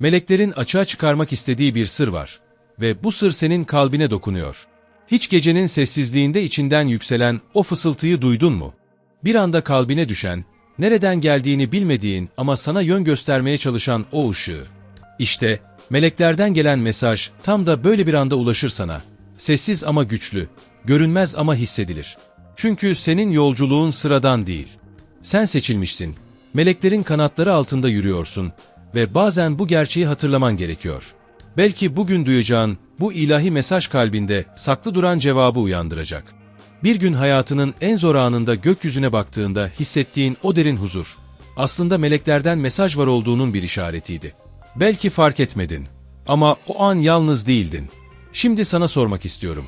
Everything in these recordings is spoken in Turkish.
Meleklerin açığa çıkarmak istediği bir sır var. Ve bu sır senin kalbine dokunuyor. Hiç gecenin sessizliğinde içinden yükselen o fısıltıyı duydun mu? Bir anda kalbine düşen, nereden geldiğini bilmediğin ama sana yön göstermeye çalışan o ışığı. İşte, meleklerden gelen mesaj tam da böyle bir anda ulaşır sana. Sessiz ama güçlü, görünmez ama hissedilir. Çünkü senin yolculuğun sıradan değil. Sen seçilmişsin. Meleklerin kanatları altında yürüyorsun ve bazen bu gerçeği hatırlaman gerekiyor. Belki bugün duyacağın bu ilahi mesaj kalbinde saklı duran cevabı uyandıracak. Bir gün hayatının en zor anında gökyüzüne baktığında hissettiğin o derin huzur, aslında meleklerden mesaj var olduğunun bir işaretiydi. Belki fark etmedin ama o an yalnız değildin. Şimdi sana sormak istiyorum.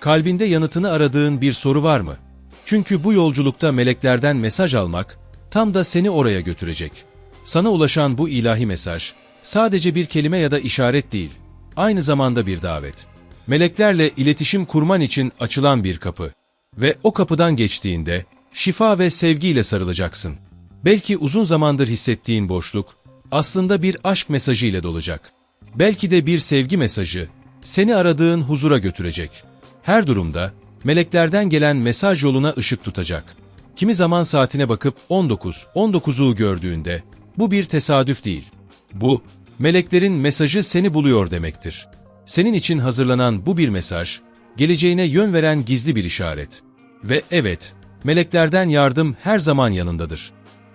Kalbinde yanıtını aradığın bir soru var mı? Çünkü bu yolculukta meleklerden mesaj almak tam da seni oraya götürecek. Sana ulaşan bu ilahi mesaj sadece bir kelime ya da işaret değil, aynı zamanda bir davet. Meleklerle iletişim kurman için açılan bir kapı. Ve o kapıdan geçtiğinde şifa ve sevgiyle sarılacaksın. Belki uzun zamandır hissettiğin boşluk aslında bir aşk mesajı ile dolacak. Belki de bir sevgi mesajı seni aradığın huzura götürecek. Her durumda meleklerden gelen mesaj yoluna ışık tutacak. Kimi zaman saatine bakıp 19, 19'u gördüğünde bu bir tesadüf değil. Bu, meleklerin mesajı seni buluyor demektir. Senin için hazırlanan bu bir mesaj, geleceğine yön veren gizli bir işaret. Ve evet, meleklerden yardım her zaman yanındadır.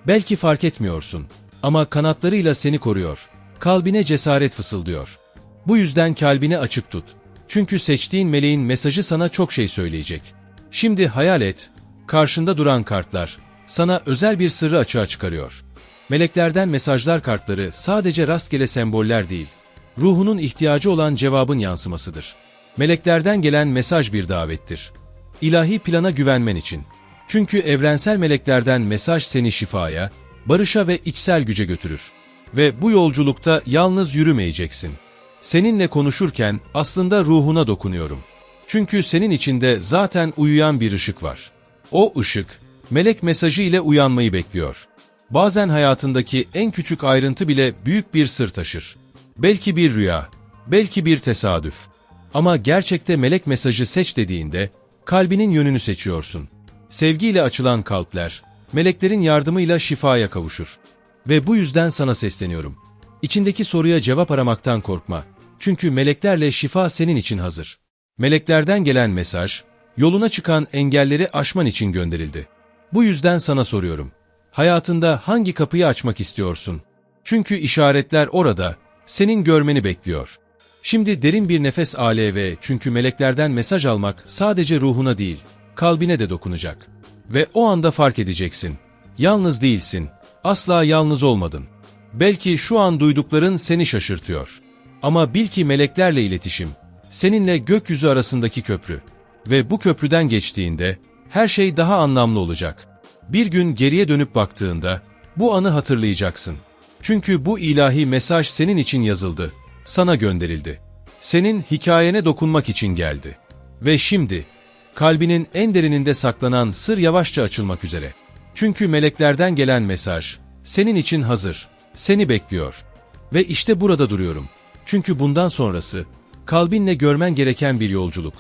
Belki fark etmiyorsun ama kanatlarıyla seni koruyor. Kalbine cesaret fısıldıyor. Bu yüzden kalbini açık tut. Çünkü seçtiğin meleğin mesajı sana çok şey söyleyecek. Şimdi hayal et, karşında duran kartlar sana özel bir sırrı açığa çıkarıyor. Meleklerden mesajlar kartları sadece rastgele semboller değil, ruhunun ihtiyacı olan cevabın yansımasıdır. Meleklerden gelen mesaj bir davettir. İlahi plana güvenmen için. Çünkü evrensel meleklerden mesaj seni şifaya, barışa ve içsel güce götürür. Ve bu yolculukta yalnız yürümeyeceksin. Seninle konuşurken aslında ruhuna dokunuyorum. Çünkü senin içinde zaten uyuyan bir ışık var. O ışık, melek mesajı ile uyanmayı bekliyor. Bazen hayatındaki en küçük ayrıntı bile büyük bir sır taşır. Belki bir rüya, belki bir tesadüf. Ama gerçekte melek mesajı seç dediğinde, kalbinin yönünü seçiyorsun. Sevgiyle açılan kalpler, meleklerin yardımıyla şifaya kavuşur. Ve bu yüzden sana sesleniyorum. İçindeki soruya cevap aramaktan korkma. Çünkü meleklerle şifa senin için hazır. Meleklerden gelen mesaj, yoluna çıkan engelleri aşman için gönderildi. Bu yüzden sana soruyorum. Hayatında hangi kapıyı açmak istiyorsun? Çünkü işaretler orada, senin görmeni bekliyor. Şimdi derin bir nefes al ve çünkü meleklerden mesaj almak sadece ruhuna değil, kalbine de dokunacak. Ve o anda fark edeceksin. Yalnız değilsin, asla yalnız olmadın. Belki şu an duydukların seni şaşırtıyor. Ama bil ki meleklerle iletişim, seninle gökyüzü arasındaki köprü. Ve bu köprüden geçtiğinde, her şey daha anlamlı olacak. Bir gün geriye dönüp baktığında, bu anı hatırlayacaksın. Çünkü bu ilahi mesaj senin için yazıldı, sana gönderildi. Senin hikayene dokunmak için geldi. Ve şimdi, kalbinin en derininde saklanan sır yavaşça açılmak üzere. Çünkü meleklerden gelen mesaj, senin için hazır, seni bekliyor. Ve işte burada duruyorum. Çünkü bundan sonrası, kalbinle görmen gereken bir yolculuk.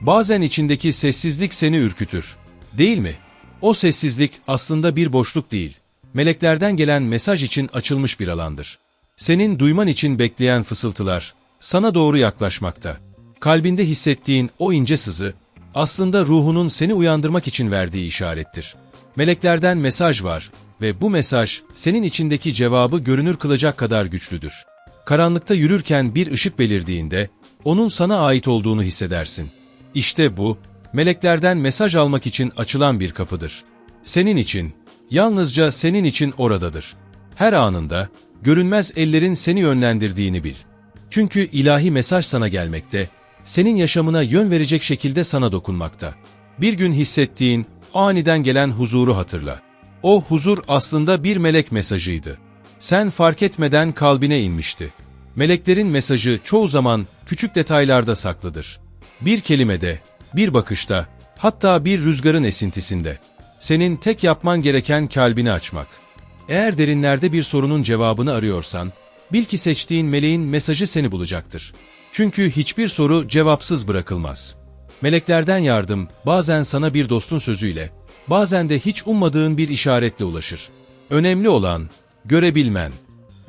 Bazen içindeki sessizlik seni ürkütür. Değil mi? O sessizlik aslında bir boşluk değil. Meleklerden gelen mesaj için açılmış bir alandır. Senin duyman için bekleyen fısıltılar, sana doğru yaklaşmakta. Kalbinde hissettiğin o ince sızı, aslında ruhunun seni uyandırmak için verdiği işarettir. Meleklerden mesaj var ve bu mesaj senin içindeki cevabı görünür kılacak kadar güçlüdür. Karanlıkta yürürken bir ışık belirdiğinde, onun sana ait olduğunu hissedersin. İşte bu, meleklerden mesaj almak için açılan bir kapıdır. Senin için, yalnızca senin için oradadır. Her anında, görünmez ellerin seni yönlendirdiğini bil. Çünkü ilahi mesaj sana gelmekte, senin yaşamına yön verecek şekilde sana dokunmakta. Bir gün hissettiğin, aniden gelen huzuru hatırla. O huzur aslında bir melek mesajıydı. Sen fark etmeden kalbine inmişti. Meleklerin mesajı çoğu zaman küçük detaylarda saklıdır. Bir kelimede, bir bakışta, hatta bir rüzgarın esintisinde. Senin tek yapman gereken kalbini açmak. Eğer derinlerde bir sorunun cevabını arıyorsan, bil ki seçtiğin meleğin mesajı seni bulacaktır. Çünkü hiçbir soru cevapsız bırakılmaz. Meleklerden yardım bazen sana bir dostun sözüyle, bazen de hiç ummadığın bir işaretle ulaşır. Önemli olan, görebilmen.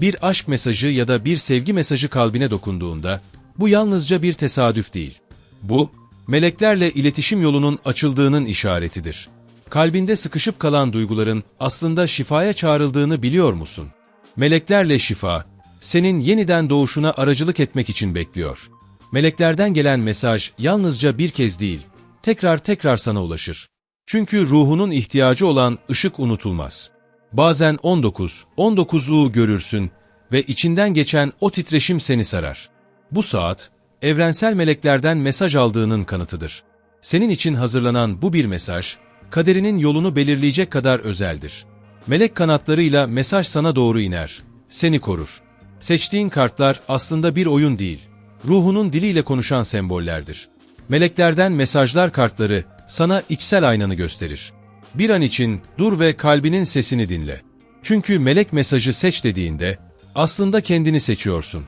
Bir aşk mesajı ya da bir sevgi mesajı kalbine dokunduğunda, bu yalnızca bir tesadüf değil. Bu, meleklerle iletişim yolunun açıldığının işaretidir. Kalbinde sıkışıp kalan duyguların aslında şifaya çağrıldığını biliyor musun? Meleklerle şifa, senin yeniden doğuşuna aracılık etmek için bekliyor. Meleklerden gelen mesaj yalnızca bir kez değil, tekrar tekrar sana ulaşır. Çünkü ruhunun ihtiyacı olan ışık unutulmaz. Bazen 19, 19'u görürsün ve içinden geçen o titreşim seni sarar. Bu saat, evrensel meleklerden mesaj aldığının kanıtıdır. Senin için hazırlanan bu bir mesaj, kaderinin yolunu belirleyecek kadar özeldir. Melek kanatlarıyla mesaj sana doğru iner, seni korur. Seçtiğin kartlar aslında bir oyun değil, ruhunun diliyle konuşan sembollerdir. Meleklerden mesajlar kartları sana içsel aynanı gösterir. Bir an için dur ve kalbinin sesini dinle. Çünkü melek mesajı seç dediğinde aslında kendini seçiyorsun.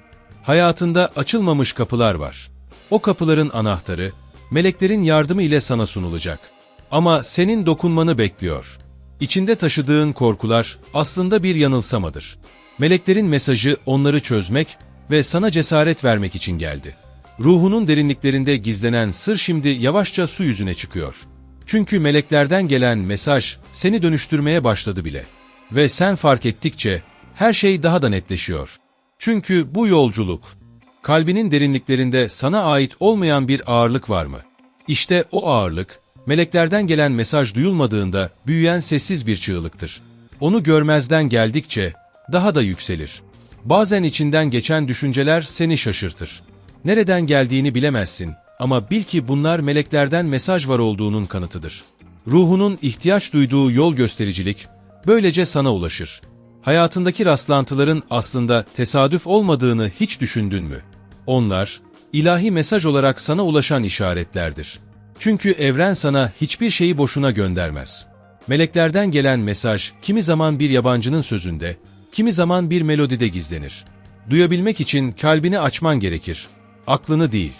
Hayatında açılmamış kapılar var. O kapıların anahtarı meleklerin yardımı ile sana sunulacak. Ama senin dokunmanı bekliyor. İçinde taşıdığın korkular aslında bir yanılsamadır. Meleklerin mesajı onları çözmek ve sana cesaret vermek için geldi. Ruhunun derinliklerinde gizlenen sır şimdi yavaşça su yüzüne çıkıyor. Çünkü meleklerden gelen mesaj seni dönüştürmeye başladı bile. Ve sen fark ettikçe her şey daha da netleşiyor. Çünkü bu yolculuk, kalbinin derinliklerinde sana ait olmayan bir ağırlık var mı? İşte o ağırlık, meleklerden gelen mesaj duyulmadığında büyüyen sessiz bir çığlıktır. Onu görmezden geldikçe daha da yükselir. Bazen içinden geçen düşünceler seni şaşırtır. Nereden geldiğini bilemezsin ama bil ki bunlar meleklerden mesaj var olduğunun kanıtıdır. Ruhunun ihtiyaç duyduğu yol göstericilik böylece sana ulaşır. Hayatındaki rastlantıların aslında tesadüf olmadığını hiç düşündün mü? Onlar, ilahi mesaj olarak sana ulaşan işaretlerdir. Çünkü evren sana hiçbir şeyi boşuna göndermez. Meleklerden gelen mesaj kimi zaman bir yabancının sözünde, kimi zaman bir melodide gizlenir. Duyabilmek için kalbini açman gerekir, aklını değil.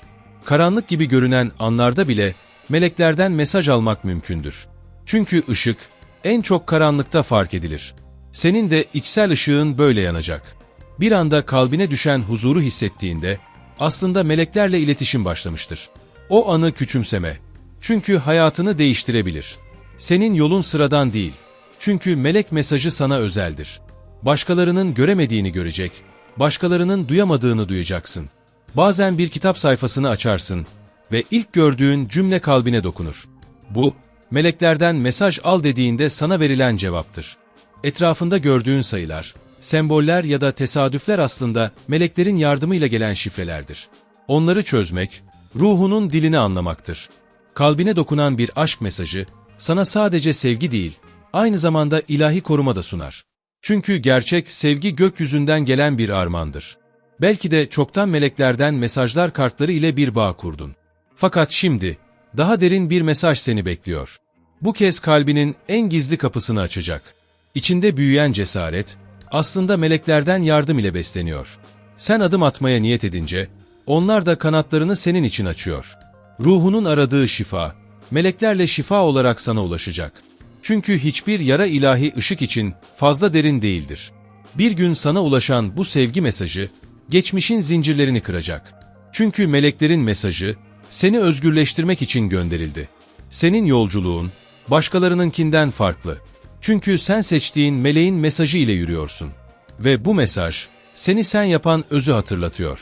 Karanlık gibi görünen anlarda bile meleklerden mesaj almak mümkündür. Çünkü ışık en çok karanlıkta fark edilir. Senin de içsel ışığın böyle yanacak. Bir anda kalbine düşen huzuru hissettiğinde aslında meleklerle iletişim başlamıştır. O anı küçümseme. Çünkü hayatını değiştirebilir. Senin yolun sıradan değil. Çünkü melek mesajı sana özeldir. Başkalarının göremediğini görecek, başkalarının duyamadığını duyacaksın. Bazen bir kitap sayfasını açarsın ve ilk gördüğün cümle kalbine dokunur. Bu, meleklerden mesaj al dediğinde sana verilen cevaptır. Etrafında gördüğün sayılar, semboller ya da tesadüfler aslında meleklerin yardımıyla gelen şifrelerdir. Onları çözmek, ruhunun dilini anlamaktır. Kalbine dokunan bir aşk mesajı, sana sadece sevgi değil, aynı zamanda ilahi koruma da sunar. Çünkü gerçek sevgi gökyüzünden gelen bir armağandır. Belki de çoktan meleklerden mesajlar kartları ile bir bağ kurdun. Fakat şimdi, daha derin bir mesaj seni bekliyor. Bu kez kalbinin en gizli kapısını açacak. İçinde büyüyen cesaret, aslında meleklerden yardım ile besleniyor. Sen adım atmaya niyet edince, onlar da kanatlarını senin için açıyor. Ruhunun aradığı şifa, meleklerle şifa olarak sana ulaşacak. Çünkü hiçbir yara ilahi ışık için fazla derin değildir. Bir gün sana ulaşan bu sevgi mesajı, geçmişin zincirlerini kıracak. Çünkü meleklerin mesajı, seni özgürleştirmek için gönderildi. Senin yolculuğun, başkalarınınkinden farklı. Çünkü sen seçtiğin meleğin mesajı ile yürüyorsun. Ve bu mesaj, seni sen yapan özü hatırlatıyor.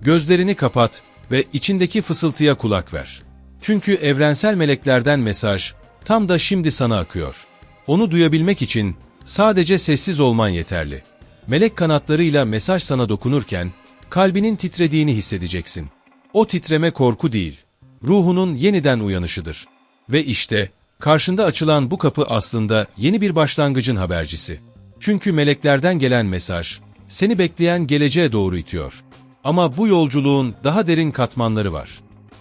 Gözlerini kapat ve içindeki fısıltıya kulak ver. Çünkü evrensel meleklerden mesaj, tam da şimdi sana akıyor. Onu duyabilmek için sadece sessiz olman yeterli. Melek kanatlarıyla mesaj sana dokunurken, kalbinin titrediğini hissedeceksin. O titreme korku değil, ruhunun yeniden uyanışıdır. Ve işte, karşında açılan bu kapı aslında yeni bir başlangıcın habercisi. Çünkü meleklerden gelen mesaj, seni bekleyen geleceğe doğru itiyor. Ama bu yolculuğun daha derin katmanları var.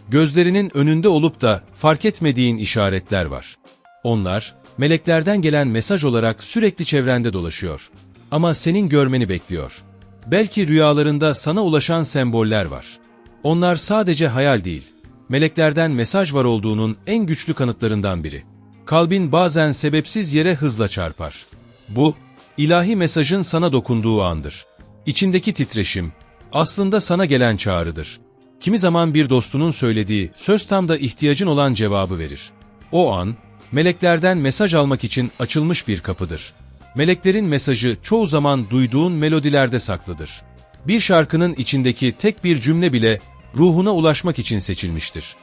Gözlerinin önünde olup da fark etmediğin işaretler var. Onlar, meleklerden gelen mesaj olarak sürekli çevrende dolaşıyor. Ama senin görmeni bekliyor. Belki rüyalarında sana ulaşan semboller var. Onlar sadece hayal değil, meleklerden mesaj var olduğunun en güçlü kanıtlarından biri. Kalbin bazen sebepsiz yere hızla çarpar. Bu, ilahi mesajın sana dokunduğu andır. İçindeki titreşim, aslında sana gelen çağrıdır. Kimi zaman bir dostunun söylediği söz tam da ihtiyacın olan cevabı verir. O an, meleklerden mesaj almak için açılmış bir kapıdır. Meleklerin mesajı çoğu zaman duyduğun melodilerde saklıdır. Bir şarkının içindeki tek bir cümle bile ruhuna ulaşmak için seçilmiştir.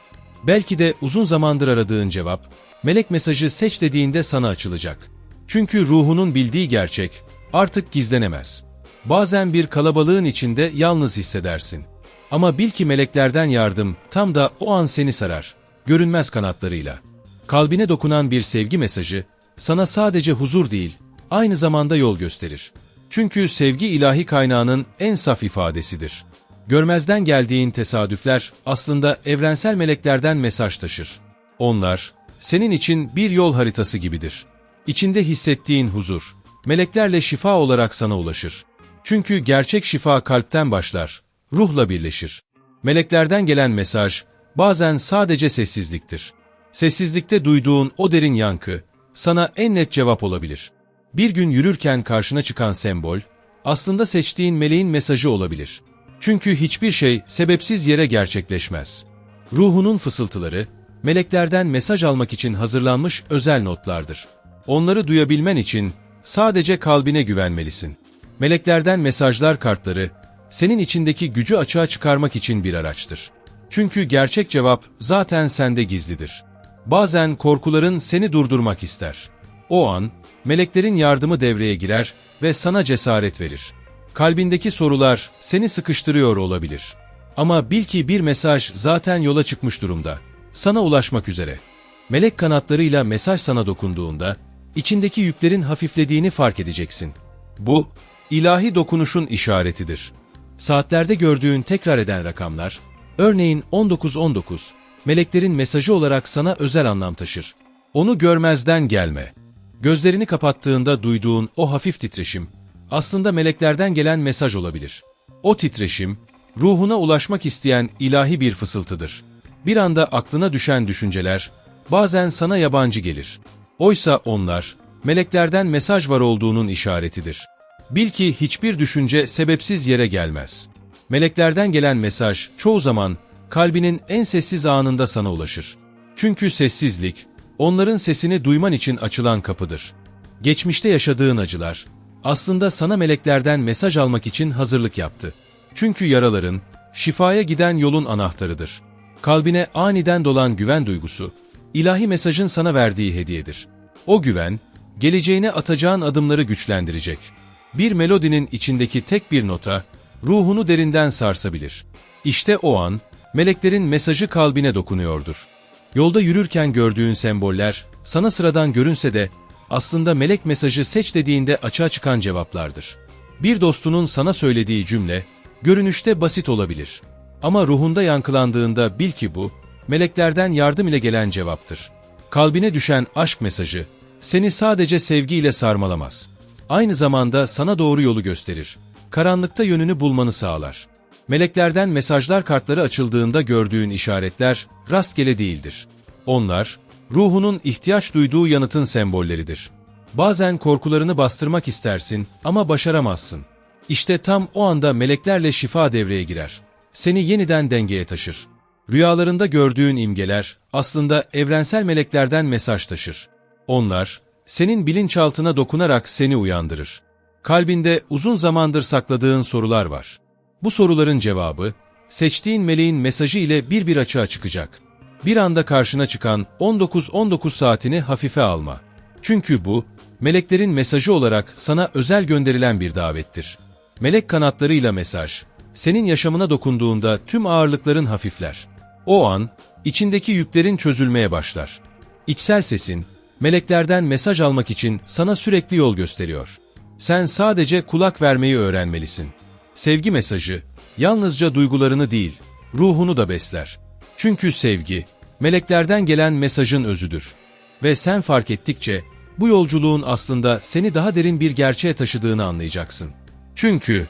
Belki de uzun zamandır aradığın cevap, melek mesajı seç dediğinde sana açılacak. Çünkü ruhunun bildiği gerçek artık gizlenemez. Bazen bir kalabalığın içinde yalnız hissedersin. Ama bil ki meleklerden yardım tam da o an seni sarar, görünmez kanatlarıyla. Kalbine dokunan bir sevgi mesajı, sana sadece huzur değil, aynı zamanda yol gösterir. Çünkü sevgi ilahi kaynağının en saf ifadesidir. Görmezden geldiğin tesadüfler aslında evrensel meleklerden mesaj taşır. Onlar, senin için bir yol haritası gibidir. İçinde hissettiğin huzur, meleklerle şifa olarak sana ulaşır. Çünkü gerçek şifa kalpten başlar, ruhla birleşir. Meleklerden gelen mesaj, bazen sadece sessizliktir. Sessizlikte duyduğun o derin yankı, sana en net cevap olabilir. Bir gün yürürken karşına çıkan sembol, aslında seçtiğin meleğin mesajı olabilir. Çünkü hiçbir şey sebepsiz yere gerçekleşmez. Ruhunun fısıltıları, meleklerden mesaj almak için hazırlanmış özel notlardır. Onları duyabilmen için sadece kalbine güvenmelisin. Meleklerden mesajlar kartları, senin içindeki gücü açığa çıkarmak için bir araçtır. Çünkü gerçek cevap zaten sende gizlidir. Bazen korkuların seni durdurmak ister. O an, meleklerin yardımı devreye girer ve sana cesaret verir. Kalbindeki sorular seni sıkıştırıyor olabilir. Ama bil ki bir mesaj zaten yola çıkmış durumda. Sana ulaşmak üzere. Melek kanatlarıyla mesaj sana dokunduğunda, içindeki yüklerin hafiflediğini fark edeceksin. Bu, ilahi dokunuşun işaretidir. Saatlerde gördüğün tekrar eden rakamlar, örneğin 1919, meleklerin mesajı olarak sana özel anlam taşır. Onu görmezden gelme. Gözlerini kapattığında duyduğun o hafif titreşim, aslında meleklerden gelen mesaj olabilir. O titreşim, ruhuna ulaşmak isteyen ilahi bir fısıltıdır. Bir anda aklına düşen düşünceler, bazen sana yabancı gelir. Oysa onlar, meleklerden mesaj var olduğunun işaretidir. Bil ki hiçbir düşünce sebepsiz yere gelmez. Meleklerden gelen mesaj çoğu zaman kalbinin en sessiz anında sana ulaşır. Çünkü sessizlik, onların sesini duyman için açılan kapıdır. Geçmişte yaşadığın acılar, aslında sana meleklerden mesaj almak için hazırlık yaptı. Çünkü yaraların, şifaya giden yolun anahtarıdır. Kalbine aniden dolan güven duygusu, ilahi mesajın sana verdiği hediyedir. O güven, geleceğine atacağın adımları güçlendirecek. Bir melodinin içindeki tek bir nota, ruhunu derinden sarsabilir. İşte o an, meleklerin mesajı kalbine dokunuyordur. Yolda yürürken gördüğün semboller, sana sıradan görünse de, aslında melek mesajı seç dediğinde açığa çıkan cevaplardır. Bir dostunun sana söylediği cümle, görünüşte basit olabilir. Ama ruhunda yankılandığında bil ki bu, meleklerden yardım ile gelen cevaptır. Kalbine düşen aşk mesajı, seni sadece sevgiyle sarmalamaz. Aynı zamanda sana doğru yolu gösterir. Karanlıkta yönünü bulmanı sağlar. Meleklerden mesajlar kartları açıldığında gördüğün işaretler rastgele değildir. Onlar, ruhunun ihtiyaç duyduğu yanıtın sembolleridir. Bazen korkularını bastırmak istersin ama başaramazsın. İşte tam o anda meleklerle şifa devreye girer. Seni yeniden dengeye taşır. Rüyalarında gördüğün imgeler aslında evrensel meleklerden mesaj taşır. Onlar, senin bilinçaltına dokunarak seni uyandırır. Kalbinde uzun zamandır sakladığın sorular var. Bu soruların cevabı, seçtiğin meleğin mesajı ile bir bir açığa çıkacak. Bir anda karşına çıkan 19-19 saatini hafife alma. Çünkü bu, meleklerin mesajı olarak sana özel gönderilen bir davettir. Melek kanatlarıyla mesaj, senin yaşamına dokunduğunda tüm ağırlıkların hafifler. O an, içindeki yüklerin çözülmeye başlar. İçsel sesin, meleklerden mesaj almak için sana sürekli yol gösteriyor. Sen sadece kulak vermeyi öğrenmelisin. Sevgi mesajı, yalnızca duygularını değil, ruhunu da besler. Çünkü sevgi, meleklerden gelen mesajın özüdür. Ve sen fark ettikçe, bu yolculuğun aslında seni daha derin bir gerçeğe taşıdığını anlayacaksın. Çünkü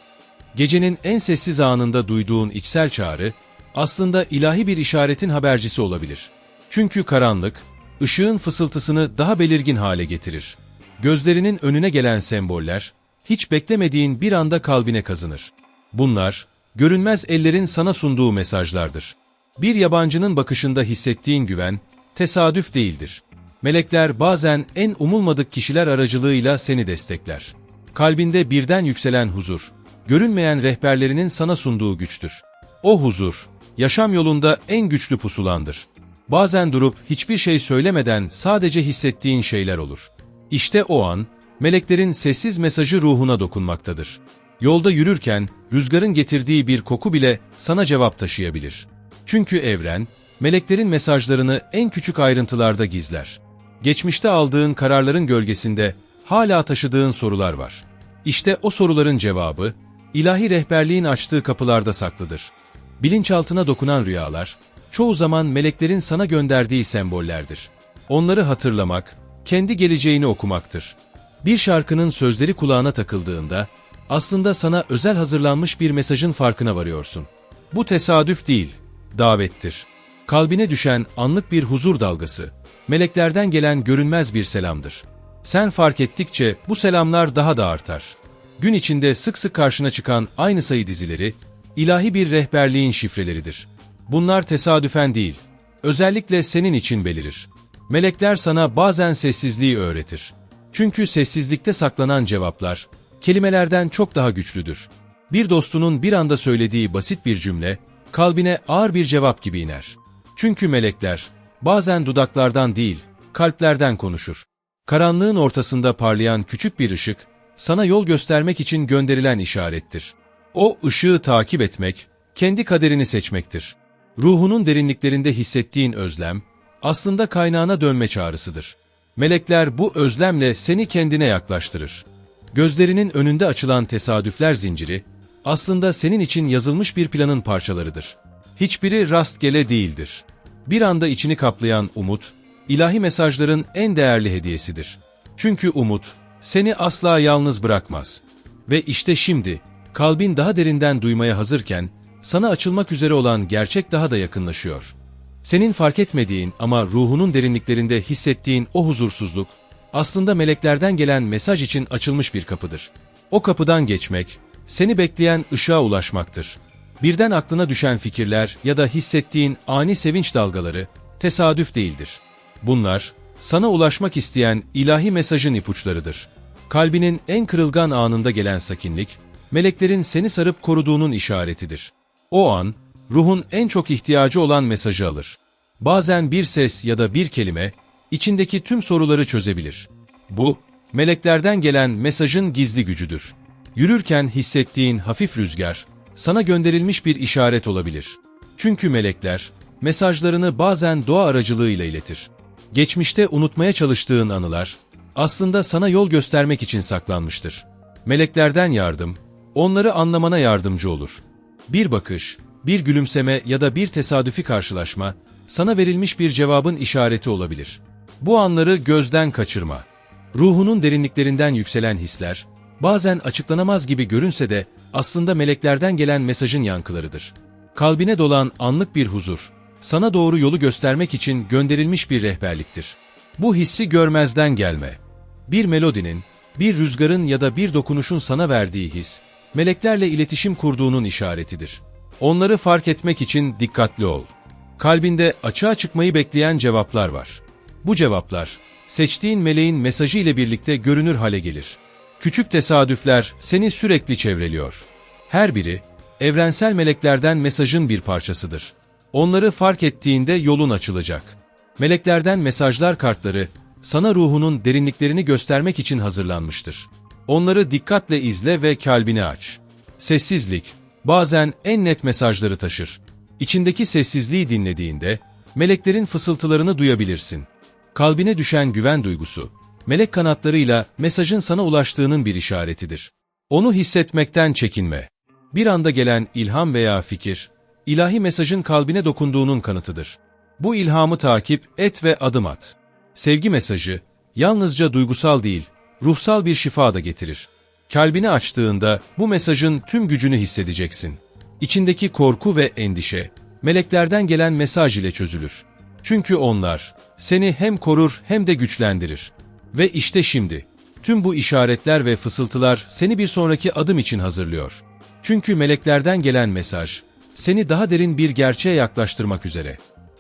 Gecenin en sessiz anında duyduğun içsel çağrı, aslında ilahi bir işaretin habercisi olabilir. Çünkü karanlık, ışığın fısıltısını daha belirgin hale getirir. Gözlerinin önüne gelen semboller, hiç beklemediğin bir anda kalbine kazınır. Bunlar, görünmez ellerin sana sunduğu mesajlardır. Bir yabancının bakışında hissettiğin güven, tesadüf değildir. Melekler bazen en umulmadık kişiler aracılığıyla seni destekler. Kalbinde birden yükselen huzur, görünmeyen rehberlerinin sana sunduğu güçtür. O huzur, yaşam yolunda en güçlü pusulandır. Bazen durup hiçbir şey söylemeden sadece hissettiğin şeyler olur. İşte o an, meleklerin sessiz mesajı ruhuna dokunmaktadır. Yolda yürürken rüzgarın getirdiği bir koku bile sana cevap taşıyabilir. Çünkü evren, meleklerin mesajlarını en küçük ayrıntılarda gizler. Geçmişte aldığın kararların gölgesinde hala taşıdığın sorular var. İşte o soruların cevabı, ilahi rehberliğin açtığı kapılarda saklıdır. Bilinçaltına dokunan rüyalar, çoğu zaman meleklerin sana gönderdiği sembollerdir. Onları hatırlamak, kendi geleceğini okumaktır. Bir şarkının sözleri kulağına takıldığında, aslında sana özel hazırlanmış bir mesajın farkına varıyorsun. Bu tesadüf değil, davettir. Kalbine düşen anlık bir huzur dalgası, meleklerden gelen görünmez bir selamdır. Sen fark ettikçe bu selamlar daha da artar. Gün içinde sık sık karşına çıkan aynı sayı dizileri, ilahi bir rehberliğin şifreleridir. Bunlar tesadüfen değil, özellikle senin için belirir. Melekler sana bazen sessizliği öğretir. Çünkü sessizlikte saklanan cevaplar, kelimelerden çok daha güçlüdür. Bir dostunun bir anda söylediği basit bir cümle, kalbine ağır bir cevap gibi iner. Çünkü melekler, bazen dudaklardan değil, kalplerden konuşur. Karanlığın ortasında parlayan küçük bir ışık, sana yol göstermek için gönderilen işarettir. O ışığı takip etmek, kendi kaderini seçmektir. Ruhunun derinliklerinde hissettiğin özlem, aslında kaynağına dönme çağrısıdır. Melekler bu özlemle seni kendine yaklaştırır. Gözlerinin önünde açılan tesadüfler zinciri, aslında senin için yazılmış bir planın parçalarıdır. Hiçbiri rastgele değildir. Bir anda içini kaplayan umut, ilahi mesajların en değerli hediyesidir. Çünkü umut, seni asla yalnız bırakmaz. Ve işte şimdi, kalbin daha derinden duymaya hazırken, sana açılmak üzere olan gerçek daha da yakınlaşıyor. Senin fark etmediğin ama ruhunun derinliklerinde hissettiğin o huzursuzluk, aslında meleklerden gelen mesaj için açılmış bir kapıdır. O kapıdan geçmek, seni bekleyen ışığa ulaşmaktır. Birden aklına düşen fikirler ya da hissettiğin ani sevinç dalgaları tesadüf değildir. Bunlar, sana ulaşmak isteyen ilahi mesajın ipuçlarıdır. Kalbinin en kırılgan anında gelen sakinlik, meleklerin seni sarıp koruduğunun işaretidir. O an, ruhun en çok ihtiyacı olan mesajı alır. Bazen bir ses ya da bir kelime, içindeki tüm soruları çözebilir. Bu, meleklerden gelen mesajın gizli gücüdür. Yürürken hissettiğin hafif rüzgar, sana gönderilmiş bir işaret olabilir. Çünkü melekler, mesajlarını bazen doğa aracılığıyla iletir. Geçmişte unutmaya çalıştığın anılar, aslında sana yol göstermek için saklanmıştır. Meleklerden yardım, onları anlamana yardımcı olur. Bir bakış, bir gülümseme ya da bir tesadüfi karşılaşma, sana verilmiş bir cevabın işareti olabilir. Bu anları gözden kaçırma. Ruhunun derinliklerinden yükselen hisler, bazen açıklanamaz gibi görünse de aslında meleklerden gelen mesajın yankılarıdır. Kalbine dolan anlık bir huzur, sana doğru yolu göstermek için gönderilmiş bir rehberliktir. Bu hissi görmezden gelme. Bir melodinin, bir rüzgarın ya da bir dokunuşun sana verdiği his, meleklerle iletişim kurduğunun işaretidir. Onları fark etmek için dikkatli ol. Kalbinde açığa çıkmayı bekleyen cevaplar var. Bu cevaplar, seçtiğin meleğin mesajı ile birlikte görünür hale gelir. Küçük tesadüfler seni sürekli çevreliyor. Her biri, evrensel meleklerden mesajın bir parçasıdır. Onları fark ettiğinde yolun açılacak. Meleklerden mesajlar kartları, sana ruhunun derinliklerini göstermek için hazırlanmıştır. Onları dikkatle izle ve kalbini aç. Sessizlik, bazen en net mesajları taşır. İçindeki sessizliği dinlediğinde, meleklerin fısıltılarını duyabilirsin. Kalbine düşen güven duygusu, melek kanatlarıyla mesajın sana ulaştığının bir işaretidir. Onu hissetmekten çekinme. Bir anda gelen ilham veya fikir, ilahi mesajın kalbine dokunduğunun kanıtıdır. Bu ilhamı takip et ve adım at. Sevgi mesajı, yalnızca duygusal değil, ruhsal bir şifa da getirir. Kalbini açtığında bu mesajın tüm gücünü hissedeceksin. İçindeki korku ve endişe, meleklerden gelen mesaj ile çözülür. Çünkü onlar seni hem korur hem de güçlendirir. Ve işte şimdi, tüm bu işaretler ve fısıltılar seni bir sonraki adım için hazırlıyor. Çünkü meleklerden gelen mesaj, seni daha derin bir gerçeğe yaklaştırmak üzere.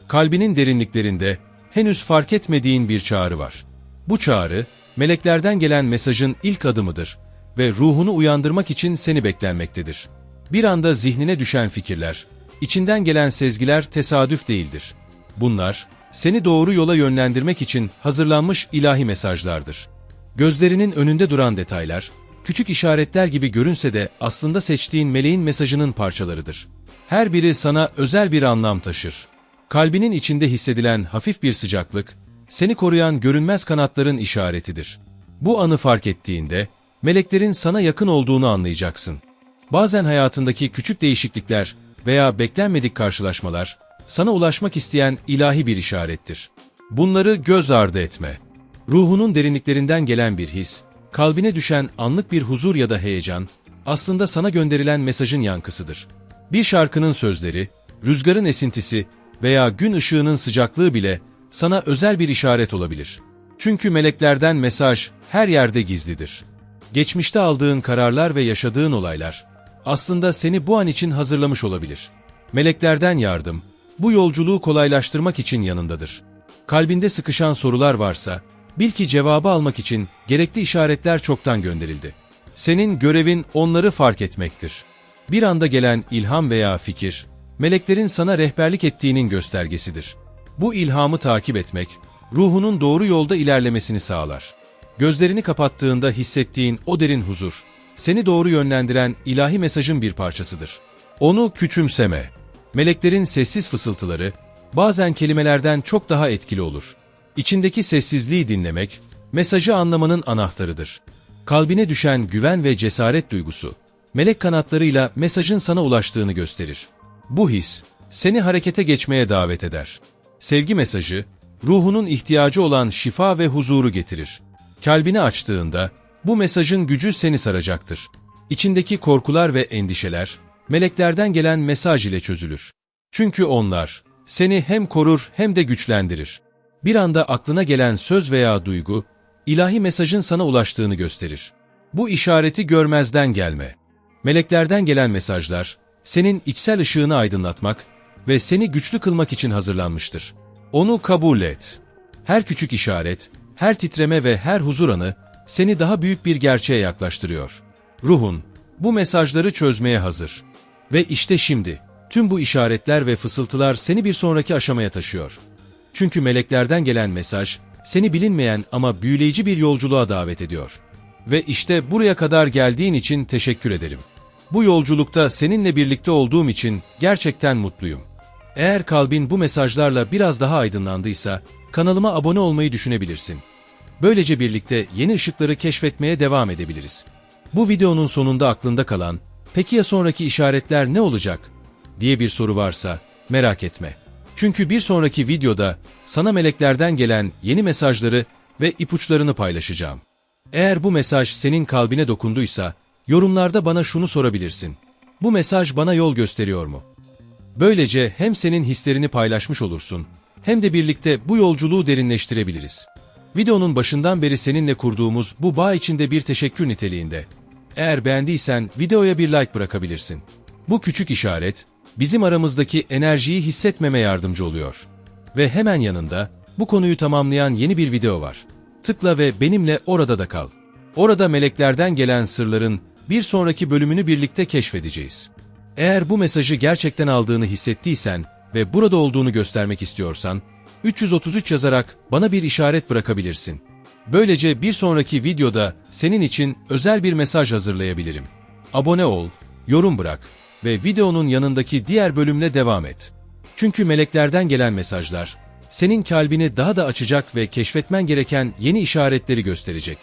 Kalbinin derinliklerinde henüz fark etmediğin bir çağrı var. Bu çağrı, meleklerden gelen mesajın ilk adımıdır ve ruhunu uyandırmak için seni beklenmektedir. Bir anda zihnine düşen fikirler, içinden gelen sezgiler tesadüf değildir. Bunlar, seni doğru yola yönlendirmek için hazırlanmış ilahi mesajlardır. Gözlerinin önünde duran detaylar, küçük işaretler gibi görünse de aslında seçtiğin meleğin mesajının parçalarıdır. Her biri sana özel bir anlam taşır. Kalbinin içinde hissedilen hafif bir sıcaklık, seni koruyan görünmez kanatların işaretidir. Bu anı fark ettiğinde, meleklerin sana yakın olduğunu anlayacaksın. Bazen hayatındaki küçük değişiklikler veya beklenmedik karşılaşmalar, sana ulaşmak isteyen ilahi bir işarettir. Bunları göz ardı etme. Ruhunun derinliklerinden gelen bir his, kalbine düşen anlık bir huzur ya da heyecan, aslında sana gönderilen mesajın yankısıdır. Bir şarkının sözleri, rüzgarın esintisi veya gün ışığının sıcaklığı bile sana özel bir işaret olabilir. Çünkü meleklerden mesaj her yerde gizlidir. Geçmişte aldığın kararlar ve yaşadığın olaylar aslında seni bu an için hazırlamış olabilir. Meleklerden yardım, bu yolculuğu kolaylaştırmak için yanındadır. Kalbinde sıkışan sorular varsa, bil ki cevabı almak için gerekli işaretler çoktan gönderildi. Senin görevin onları fark etmektir. Bir anda gelen ilham veya fikir, meleklerin sana rehberlik ettiğinin göstergesidir. Bu ilhamı takip etmek, ruhunun doğru yolda ilerlemesini sağlar. Gözlerini kapattığında hissettiğin o derin huzur, seni doğru yönlendiren ilahi mesajın bir parçasıdır. Onu küçümseme. Meleklerin sessiz fısıltıları, bazen kelimelerden çok daha etkili olur. İçindeki sessizliği dinlemek, mesajı anlamanın anahtarıdır. Kalbine düşen güven ve cesaret duygusu, melek kanatlarıyla mesajın sana ulaştığını gösterir. Bu his, seni harekete geçmeye davet eder. Sevgi mesajı, ruhunun ihtiyacı olan şifa ve huzuru getirir. Kalbini açtığında, bu mesajın gücü seni saracaktır. İçindeki korkular ve endişeler, meleklerden gelen mesaj ile çözülür. Çünkü onlar, seni hem korur hem de güçlendirir. Bir anda aklına gelen söz veya duygu, ilahi mesajın sana ulaştığını gösterir. Bu işareti görmezden gelme. Meleklerden gelen mesajlar, senin içsel ışığını aydınlatmak ve seni güçlü kılmak için hazırlanmıştır. Onu kabul et. Her küçük işaret, her titreme ve her huzur anı seni daha büyük bir gerçeğe yaklaştırıyor. Ruhun, bu mesajları çözmeye hazır. Ve işte şimdi, tüm bu işaretler ve fısıltılar seni bir sonraki aşamaya taşıyor. Çünkü meleklerden gelen mesaj, seni bilinmeyen ama büyüleyici bir yolculuğa davet ediyor. Ve işte buraya kadar geldiğin için teşekkür ederim. Bu yolculukta seninle birlikte olduğum için gerçekten mutluyum. Eğer kalbin bu mesajlarla biraz daha aydınlandıysa, kanalıma abone olmayı düşünebilirsin. Böylece birlikte yeni ışıkları keşfetmeye devam edebiliriz. Bu videonun sonunda aklında kalan, peki ya sonraki işaretler ne olacak diye bir soru varsa merak etme. Çünkü bir sonraki videoda sana meleklerden gelen yeni mesajları ve ipuçlarını paylaşacağım. Eğer bu mesaj senin kalbine dokunduysa, yorumlarda bana şunu sorabilirsin. Bu mesaj bana yol gösteriyor mu? Böylece hem senin hislerini paylaşmış olursun, hem de birlikte bu yolculuğu derinleştirebiliriz. Videonun başından beri seninle kurduğumuz bu bağ içinde bir teşekkür niteliğinde. Eğer beğendiysen videoya bir like bırakabilirsin. Bu küçük işaret, bizim aramızdaki enerjiyi hissetmeme yardımcı oluyor. Ve hemen yanında, bu konuyu tamamlayan yeni bir video var. Tıkla ve benimle orada da kal. Orada meleklerden gelen sırların bir sonraki bölümünü birlikte keşfedeceğiz. Eğer bu mesajı gerçekten aldığını hissettiysen ve burada olduğunu göstermek istiyorsan, 333 yazarak bana bir işaret bırakabilirsin. Böylece bir sonraki videoda senin için özel bir mesaj hazırlayabilirim. Abone ol, yorum bırak ve videonun yanındaki diğer bölümle devam et. Çünkü meleklerden gelen mesajlar, senin kalbini daha da açacak ve keşfetmen gereken yeni işaretleri gösterecek.